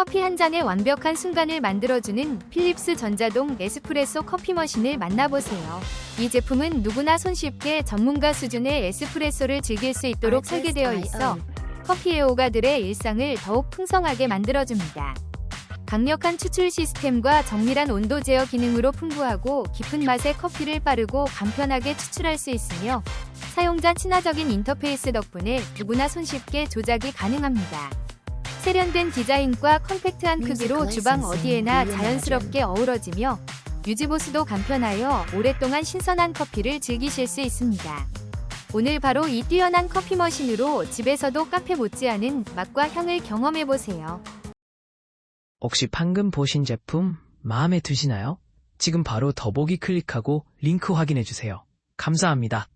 커피 한 잔의 완벽한 순간을 만들어주는 필립스 전자동 에스프레소 커피 머신을 만나보세요. 이 제품은 누구나 손쉽게 전문가 수준의 에스프레소를 즐길 수 있도록 설계되어 있어 커피 애호가들의 일상을 더욱 풍성하게 만들어줍니다. 강력한 추출 시스템과 정밀한 온도 제어 기능으로 풍부하고 깊은 맛의 커피를 빠르고 간편하게 추출할 수 있으며 사용자 친화적인 인터페이스 덕분에 누구나 손쉽게 조작이 가능합니다. 세련된 디자인과 컴팩트한 크기로 주방 어디에나 자연스럽게 어우러지며 유지보수도 간편하여 오랫동안 신선한 커피를 즐기실 수 있습니다. 오늘 바로 이 뛰어난 커피 머신으로 집에서도 카페 못지않은 맛과 향을 경험해보세요. 혹시 방금 보신 제품 마음에 드시나요? 지금 바로 더보기 클릭하고 링크 확인해주세요. 감사합니다.